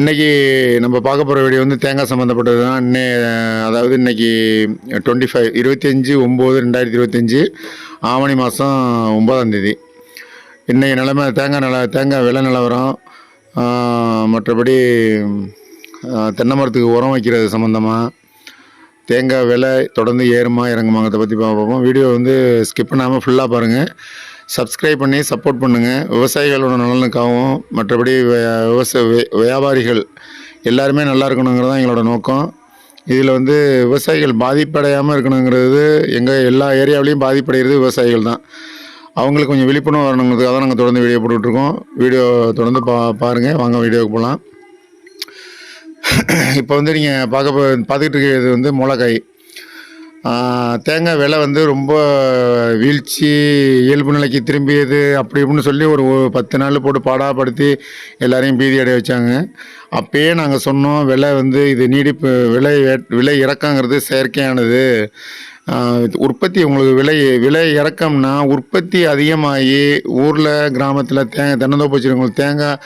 இன்றைக்கி நம்ம பார்க்க போகிற வீடியோ வந்து தேங்காய் சம்மந்தப்பட்டது தான். இன்னே அதாவது இன்றைக்கி டுவெண்ட்டி ஃபைவ் இருபத்தஞ்சி ஒம்பது ரெண்டாயிரத்தி இருபத்தஞ்சி ஆவணி மாதம் ஒம்பதாந்தேதி இன்றைக்கி நிலமை தேங்காய் நில தேங்காய் விலை நிலவரம் மற்றபடி தென்னை மரத்துக்கு உரம் வைக்கிறது சம்மந்தமாக தேங்காய் விலை தொடர்ந்து ஏறுமா இறங்குமாங்கிறத பற்றி பார்ப்போம். வீடியோ வந்து ஸ்கிப் பண்ணாமல் ஃபுல்லாக பாருங்கள் சப்ஸ்கிரைப் பண்ணி சப்போர்ட் பண்ணுங்கள் விவசாயிகளோட நலனுக்காகவும் மற்றபடி விவசாய வியாபாரிகள் எல்லாருமே நல்லா இருக்கணுங்கிறது தான் எங்களோட நோக்கம். இதில் வந்து விவசாயிகள் பாதிப்படையாமல் இருக்கணுங்கிறது எங்கள் எல்லா ஏரியாவிலையும் பாதிப்படைகிறது விவசாயிகள் தான். அவங்களுக்கு கொஞ்சம் விழிப்புணர்வு வரணுங்கிறதுக்காக தான் நாங்கள் தொடர்ந்து வீடியோ போட்டுட்ருக்கோம். வீடியோ தொடர்ந்து பா பாருங்கள் வாங்க வீடியோவுக்கு போகலாம். இப்போ வந்து நீங்கள் பார்க்க பார்த்துக்கிட்டு இருக்கிறது வந்து மிளகாய். தேங்காய் விலை வந்து ரொம்ப வீழ்ச்சி இயல்பு நிலைக்கு திரும்பியது அப்படி இப்படின்னு சொல்லி ஒரு பத்து நாள் போட்டு பாடாப்படுத்தி எல்லாரையும் பீதி அடைய வச்சாங்க. அப்பயே நாங்கள் சொன்னோம் விலை வந்து இது நீடிப்பு விலை விலை இறக்கங்கிறது செயற்கையானது. உற்பத்தி உங்களுக்கு விலை விலை இறக்கம்னா உற்பத்தி அதிகமாகி ஊரில் கிராமத்தில் தேங்காய் தென்னந்தோப்பு வச்சுருக்கவங்களுக்கு தேங்காய்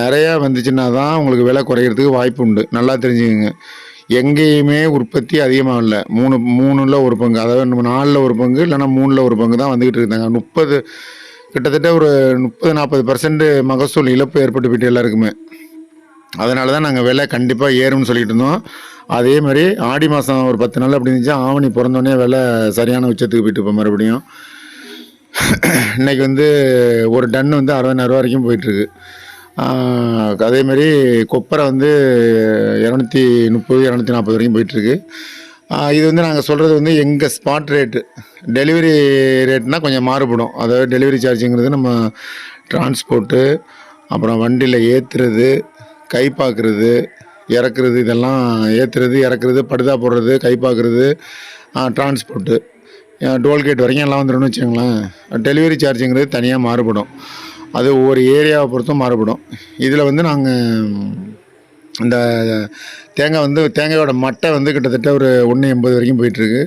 நிறையா வந்துச்சுன்னா தான் உங்களுக்கு விலை குறையிறதுக்கு வாய்ப்பு உண்டு. நல்லா தெரிஞ்சுக்கோங்க. எங்கேயுமே உற்பத்தி அதிகமாக இல்லை. மூணு மூணுல ஒரு பங்கு. அதாவது நம்ம நாலில் ஒரு பங்கு இல்லைன்னா மூணில் ஒரு பங்கு தான் வந்துக்கிட்டு இருந்தாங்க முப்பது கிட்டத்தட்ட ஒரு முப்பது நாற்பது பர்சன்ட் மகசூல் இழப்பு ஏற்பட்டு போயிட்டு எல்லாருக்குமே. அதனால தான் நாங்கள் விலை கண்டிப்பாக ஏறும்னு சொல்லிட்டு இருந்தோம். அதே மாதிரி ஆடி மாதம் ஒரு பத்து நாள் அப்படி இருந்துச்சு ஆவணி பிறந்தோடனே விலை சரியான உச்சத்துக்கு போயிட்டு இப்போ மறுபடியும். இன்னைக்கு வந்து ஒரு டன் வந்து அறுபதாயிரம் வரைக்கும் போயிட்டுருக்கு அதேமாரி கொப்பரை வந்து இரநூத்தி முப்பது இரநூத்தி நாற்பது வரைக்கும் போயிட்டுருக்கு. இது வந்து நாங்கள் சொல்கிறது வந்து எங்கள் ஸ்பாட் ரேட்டு டெலிவரி ரேட்னால் கொஞ்சம் மாறுபடும். அதாவது டெலிவரி சார்ஜுங்கிறது நம்ம டிரான்ஸ்போர்ட்டு அப்புறம் வண்டியில் ஏற்றுறது கை பார்க்குறது இறக்குறது இதெல்லாம் ஏற்றுறது இறக்குறது படுதா போடுறது கை பார்க்குறது டிரான்ஸ்போர்ட்டு டோல்கேட் வரைக்கும் எல்லாம் வந்துடும்னு வச்சுக்கோங்களேன். டெலிவரி சார்ஜுங்கிறது தனியாக மாறுபடும். அது ஒவ்வொரு ஏரியாவை பொறுத்தும் மாறுபடும். இதில் வந்து நாங்கள் இந்த தேங்காய் வந்து தேங்காயோட மட்டை வந்து கிட்டத்தட்ட ஒரு ஒன்று எண்பது வரைக்கும் போயிட்டுருக்கு.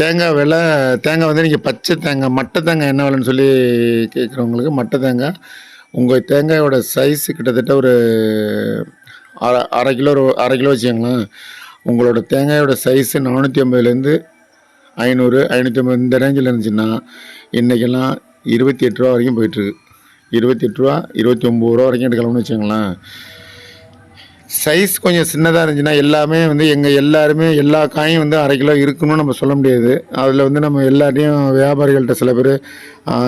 தேங்காய் விலை தேங்காய் வந்து நீங்கள் பச்சை தேங்காய் மட்டை தேங்காய் என்ன விலைன்னு சொல்லி கேட்குறவங்களுக்கு மட்டை தேங்காய் உங்கள் தேங்காயோட சைஸ் கிட்டத்தட்ட ஒரு அரை அரை கிலோ அரை கிலோ வச்சுக்கோங்களேன். உங்களோட தேங்காயோட சைஸு நானூற்றி ஐம்பதுலேருந்து ஐநூறு ஐநூற்றி ஐம்பது இந்த ரேஞ்சில் இருந்துச்சுன்னா இன்றைக்கெல்லாம் இருபத்தி எட்டு ரூபா வரைக்கும் போயிட்டுருக்கு. இருபத்தி எட்டு ரூபா இருபத்தி ஒம்பது ரூபா வரைக்கும் எடுக்கலாம்னு வச்சுக்கோங்களேன். சைஸ் கொஞ்சம் சின்னதாக இருந்துச்சுன்னா எல்லாமே வந்து எங்கள் எல்லாருமே எல்லா காயும் வந்து அரை கிலோ இருக்குன்னு நம்ம சொல்ல முடியாது. அதில் வந்து நம்ம எல்லாத்தையும் வியாபாரிகள்கிட்ட சில பேர்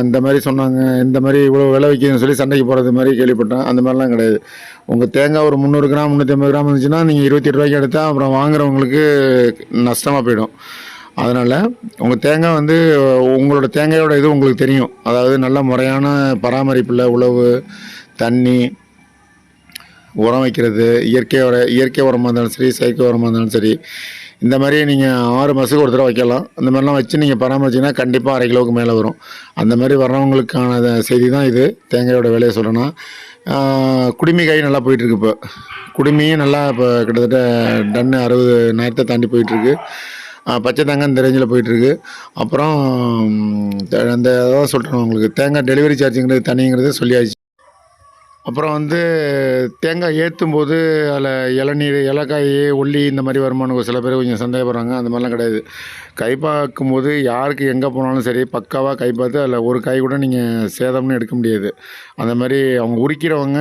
இந்த மாதிரி சொன்னாங்க இந்த மாதிரி இவ்வளோ விலை வைக்கணும்னு சொல்லி சண்டைக்கு போகிறது மாதிரி கேள்விப்பட்டேன். அந்த மாதிரிலாம் கிடையாது. உங்கள் தேங்காய் ஒரு முந்நூறு கிராம் முந்நூற்றி ஐம்பது கிராம் இருந்துச்சுன்னா நீங்கள் இருபத்தி எட்டு ரூபாய்க்கு எடுத்தால் அப்புறம் வாங்குறவங்களுக்கு நஷ்டமாக போயிடும். அதனால் உங்கள் தேங்காய் வந்து உங்களோட தேங்காயோட இது உங்களுக்கு தெரியும். அதாவது நல்ல முறையான பராமரிப்பில் உழவு தண்ணி உரம் வைக்கிறது இயற்கை உர இயற்கை உரமாக இருந்தாலும் சரி செயற்கை உரமாக இருந்தாலும் சரி இந்த மாதிரி நீங்கள் ஆறு மாதத்துக்கு ஒரு தடவை வைக்கலாம். அந்த மாதிரிலாம் வச்சு நீங்கள் பராமரிச்சிங்கன்னா கண்டிப்பாக அரை கிலோவுக்கு மேலே வரும். அந்த மாதிரி வர்றவங்களுக்கான செய்தி தான் இது. தேங்காயோட விலையை சொல்லணும் குடுமி காய் நல்லா போயிட்டுருக்கு இப்போ. குடுமியும் நல்லா இப்போ கிட்டத்தட்ட டன்னு அறுபது நேரத்தை தாண்டி போயிட்டுருக்கு. பச்சை தேங்காய் இந்த ரேஞ்சில் போயிட்டுருக்கு. அப்புறம் அந்த அதான் சொல்கிறேன் உங்களுக்கு. தேங்காய் டெலிவரி சார்ஜுங்கிறது தனிங்கிறது சொல்லியாச்சு. அப்புறம் வந்து தேங்காய் ஏற்றும் போது அதில் இளநீர் இலக்காய் ஒல்லி இந்த மாதிரி வருமானம் ஒரு சில பேர் கொஞ்சம் சந்தேகப்படுறாங்க. அந்த மாதிரிலாம் கிடையாது. கை பார்க்கும் போது யாருக்கு எங்கே போனாலும் சரி பக்காவாக கை பார்த்து அதில் ஒரு காய் கூட நீங்கள் சேதம்னு எடுக்க முடியாது. அந்த மாதிரி அவங்க உரிக்கிறவங்க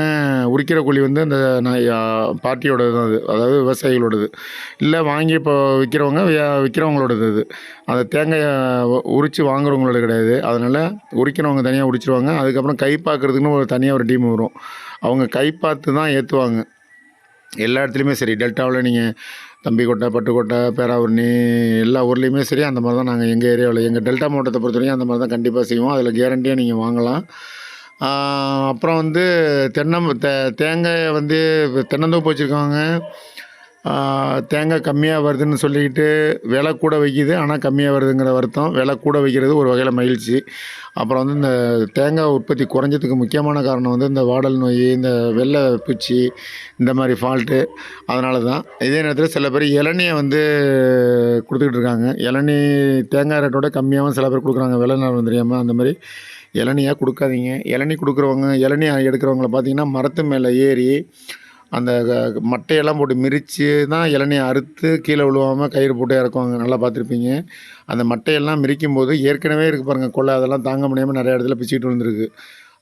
உரிக்கிற கூலி வந்து அந்த நான் பார்ட்டியோடது தான் அது. அதாவது விவசாயிகளோடது. இல்லை வாங்கி இப்போ விற்கிறவங்க விற்கிறவங்களோடது அது. அந்த தேங்காயை உரித்து வாங்குறவங்களோட கிடையாது. அதனால் உரிக்கிறவங்க தனியாக உரிச்சிருவாங்க. அதுக்கப்புறம் கை பார்க்குறதுக்குன்னு ஒரு தனியாக ஒரு டீம் வரும். அவங்க கை பார்த்து தான் ஏற்றுவாங்க எல்லா இடத்துலையுமே சரி டெல்டாவில் நீங்கள் தம்பிக்கோட்டை பட்டுக்கோட்டை பேராவூரணி எல்லா ஊர்லேயுமே சரி அந்த மாதிரி தான் நாங்கள் எங்கள் ஏரியாவில் எங்கள் டெல்டா மாவட்டத்தை பொறுத்த வரைக்கும் அந்த மாதிரி தான் கண்டிப்பாக செய்வோம். அதில் கேரண்டியாக நீங்கள் வாங்கலாம். அப்புறம் வந்து தென்னம் தே தேங்காயை வந்து தென்னந்தோப்பு வச்சுருக்கவங்க தேங்காய் கம்மியாக வருதுன்னு சொல்லிக்கிட்டு விலை கூட வைக்கிது ஆனால் கம்மியாக வருதுங்கிற வருத்தம். விலை கூட வைக்கிறது ஒரு வகையில் மகிழ்ச்சி. அப்புறம் வந்து இந்த தேங்காய் உற்பத்தி குறைஞ்சதுக்கு முக்கியமான காரணம் வந்து இந்த வாடல் நோய் இந்த வெள்ளை பூச்சி இந்த மாதிரி ஃபால்ட்டு அதனால தான். இதே நேரத்தில் சில பேர் இளநியை வந்து கொடுத்துக்கிட்டு இருக்காங்க. இளநீ தேங்காய் ரேட்டோட கம்மியாகவும் சில பேர் கொடுக்குறாங்க. விலை நேரம் தெரியாமல் அந்த மாதிரி இளநியாக கொடுக்காதீங்க. இளநீ கொடுக்குறவங்க இளநீ எடுக்கிறவங்கள பார்த்தீங்கன்னா மரத்து மேலே ஏறி அந்த க- மட்டையெல்லாம் போட்டு மிரித்து தான் இளநியை அறுத்து கீழே விழுவாமல் கயிறு போட்டு இறக்குவாங்க. நல்லா பார்த்துருப்பீங்க. அந்த மட்டையெல்லாம் மிரிக்கும் போது ஏற்கனவே இருக்குது பாருங்கள் கொள்ளை அதெல்லாம் தாங்க முடியாமல் நிறைய இடத்துல பிச்சுக்கிட்டு வந்துருக்கு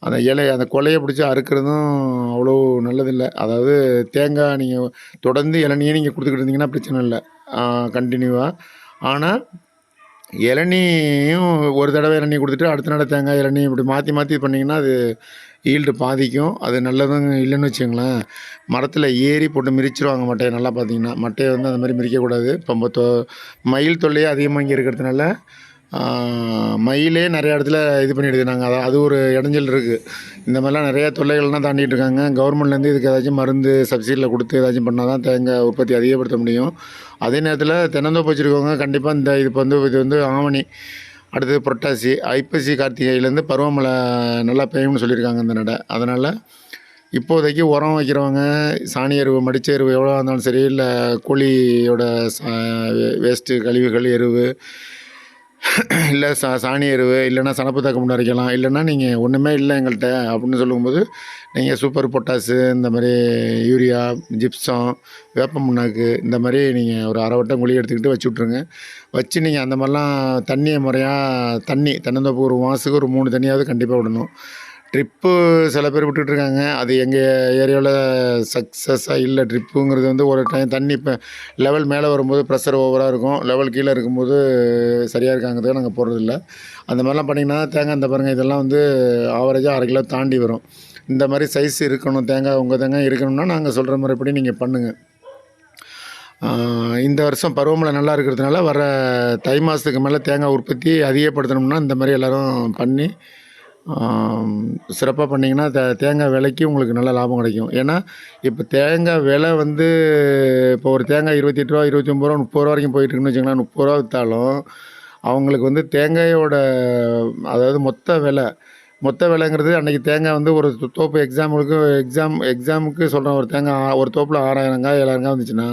அந்த இலை அந்த கொலையை பிடிச்சி அறுக்கிறதும் அவ்வளோ நல்லதில்லை. அதாவது தேங்காய் நீங்கள் தொடர்ந்து இளநியே நீங்கள் கொடுத்துக்கிட்டு இருந்தீங்கன்னா பிரச்சனை இல்லை. கண்டினியூவாக ஆனால் இளநியும் ஒரு தடவை இளநீ கொடுத்துட்டு அடுத்த நடை தேங்காய் இளநீ இப்படி மாற்றி மாற்றி பண்ணிங்கன்னா அது ஈல்டு பாதிக்கும். அது நல்லதும் இல்லைன்னு வச்சுங்களேன் மரத்தில் ஏறி போட்டு மிரிச்சிருவாங்க மட்டையை நல்லா பார்த்தீங்கன்னா. மட்டையை வந்து அந்த மாதிரி மிரிக்கக்கூடாது இப்போ தொ மயில் தொல்லையே அதிகமாக இங்கே இருக்கிறதுனால மயிலே நிறையா இடத்துல இது பண்ணிடுது. நாங்கள் அதான் அது ஒரு இடைஞ்சல் இருக்குது இந்த மாதிரிலாம் நிறையா தொல்லைகள்லாம் தாண்டிகிட்டு இருக்காங்க. கவர்மெண்ட்லேருந்து இதுக்கு ஏதாச்சும் மருந்து சப்சிடியில் கொடுத்து ஏதாச்சும் பண்ணால் தான் தேங்காய் உற்பத்தி அதிகப்படுத்த முடியும். அதே நேரத்தில் தென்னந்தோப்பு வச்சுருக்கவங்க கண்டிப்பாக இந்த இது வந்து இது வந்து ஆவணி அடுத்தது புரட்டாசி ஐப்பசி கார்த்திகையிலேருந்து பருவமழை நல்லா பெய்யும்னு சொல்லியிருக்காங்க இந்த நடை. அதனால் இப்போதைக்கு உரம் வைக்கிறவங்க சாணி எருவு மடிச்ச எருவு எவ்வளோ இருந்தாலும் சரி இல்லை கோழியோட வேஸ்ட்டு கழிவுகள் எருவு இல்லை சா சாணி எருவு இல்லைன்னா சனப்பு தக்க முன்னே அரைக்கலாம் இல்லைன்னா நீங்கள் ஒன்றுமே இல்லை எங்கள்கிட்ட அப்படின்னு சொல்லும்போது நீங்கள் சூப்பர் பொட்டாஸு இந்த மாதிரி யூரியா ஜிப்சம் வேப்ப முன்னாக்கு இந்த மாதிரி நீங்கள் ஒரு அரை வட்டம் குழி எடுத்துக்கிட்டு வச்சு விட்ருங்க வச்சு நீங்கள் அந்த மாதிரிலாம் தண்ணியை முறையாக தண்ணி தென்னந்தோப்பு ஒரு மாதத்துக்கு ஒரு மூணு தண்ணியாவது கண்டிப்பாக விடணும். ட்ரிப்பு சில பேர் விட்டுட்ருக்காங்க. அது எங்கள் ஏரியாவில் சக்ஸஸாக இல்லை. ட்ரிப்புங்கிறது வந்து ஒரு டைம் தண்ணி இப்போ லெவல் மேலே வரும்போது ப்ரெஷர் ஓவராக இருக்கும். லெவல் கீழே இருக்கும்போது சரியாக இருக்காங்கிறதுக்கு நாங்கள் போடுறதில்ல அந்த மாதிரிலாம் பண்ணிங்கன்னா தேங்காய் இந்த பாருங்கள் இதெல்லாம் வந்து ஆவரேஜாக அரை கிலோ தாண்டி வரும். இந்த மாதிரி சைஸ் இருக்கணும். தேங்காய் உங்கள் தேங்காய் இருக்கணும்னா நாங்கள் சொல்கிற முறைப்படி நீங்கள் பண்ணுங்கள் இந்த வருஷம் பருவமழை நல்லா இருக்கிறதுனால வர தை மாதத்துக்கு மேலே தேங்காய் உற்பத்தி அதிகப்படுத்தணும்னா இந்த மாதிரி எல்லோரும் பண்ணி சிறப்பாக பண்ணிங்கன்னா தே தேங்காய் விலைக்கு உங்களுக்கு நல்ல லாபம் கிடைக்கும். ஏன்னா இப்போ தேங்காய் விலை வந்து இப்போ ஒரு தேங்காய் இருபத்தி எட்டு ரூபா இருபத்தி ஒம்பது ரூபா முப்பது ரூபா வரைக்கும் போயிட்டு இருக்குன்னு வச்சுங்களேன் முப்பது ரூபா விற்றாலும் அவங்களுக்கு வந்து தேங்காயோட அதாவது மொத்த விலை மொத்த விலைங்கிறது அன்றைக்கி தேங்காய் வந்து ஒரு தோப்பு எக்ஸாம்பிளுக்கு எக்ஸாம் எக்ஸாமுக்கு சொல்கிறேன் ஒரு தேங்காய் ஒரு தோப்பில் ஆறாயிரங்காய் ஏழாயிரங்காய் வந்துச்சுன்னா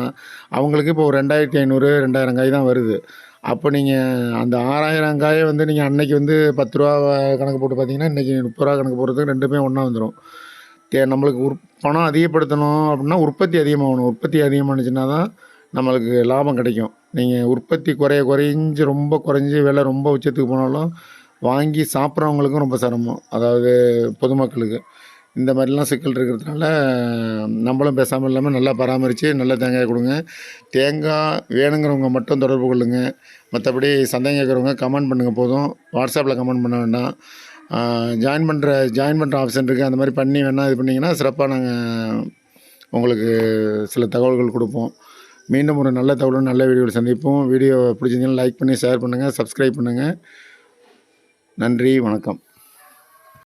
அவங்களுக்கு இப்போ ஒரு ரெண்டாயிரத்தி ஐநூறு ரெண்டாயிரங்காய் தான் வருது. அப்போ நீங்கள் அந்த ஆறாயிரம் காயை வந்து நீங்கள் அன்னைக்கு வந்து பத்து ரூபா கணக்கு போட்டு பார்த்தீங்கன்னா இன்றைக்கி முப்பது ரூபா கணக்கு போடுறதுக்கு ரெண்டுமே ஒன்றா வந்துடும் தே நம்மளுக்கு உற் பணம் அதிகப்படுத்தணும் அப்படின்னா உற்பத்தி அதிகமாகணும். உற்பத்தி அதிகமானுச்சுன்னா தான் நம்மளுக்கு லாபம் கிடைக்கும். நீங்கள் உற்பத்தி குறைய குறைஞ்சி ரொம்ப குறைஞ்சி விலை ரொம்ப உச்சத்துக்கு போனாலும் வாங்கி சாப்பிட்றவங்களுக்கும் ரொம்ப சிரமம். அதாவது பொதுமக்களுக்கு. இந்த மாதிரிலாம் சிக்கல் இருக்கிறதுனால நம்மளும் பேசாமல் இல்லாமல் நல்லா பராமரித்து நல்ல தேங்காய் கொடுங்க. தேங்காய் வேணுங்கிறவங்க மட்டும் தொடர்பு கொள்ளுங்கள் மற்றபடி சந்தேகம் கேட்குறவங்க கமெண்ட் பண்ணுங்கள் போதும். வாட்ஸ்அப்பில் கமெண்ட் பண்ண வேண்டாம். ஜாயின் பண்ணுற ஜாயின் பண்ணுற ஆப்ஷன் இருக்குது அந்த மாதிரி பண்ணி வேணால் இது பண்ணிங்கன்னா சிறப்பாக நாங்கள் உங்களுக்கு சில தகவல்கள் கொடுப்போம். மீண்டும் ஒரு நல்ல தகவலும் நல்ல வீடியோவில் சந்திப்போம். வீடியோ பிடிச்சிருந்தீங்கன்னா லைக் பண்ணி ஷேர் பண்ணுங்கள் சப்ஸ்கிரைப் பண்ணுங்கள் நன்றி வணக்கம்.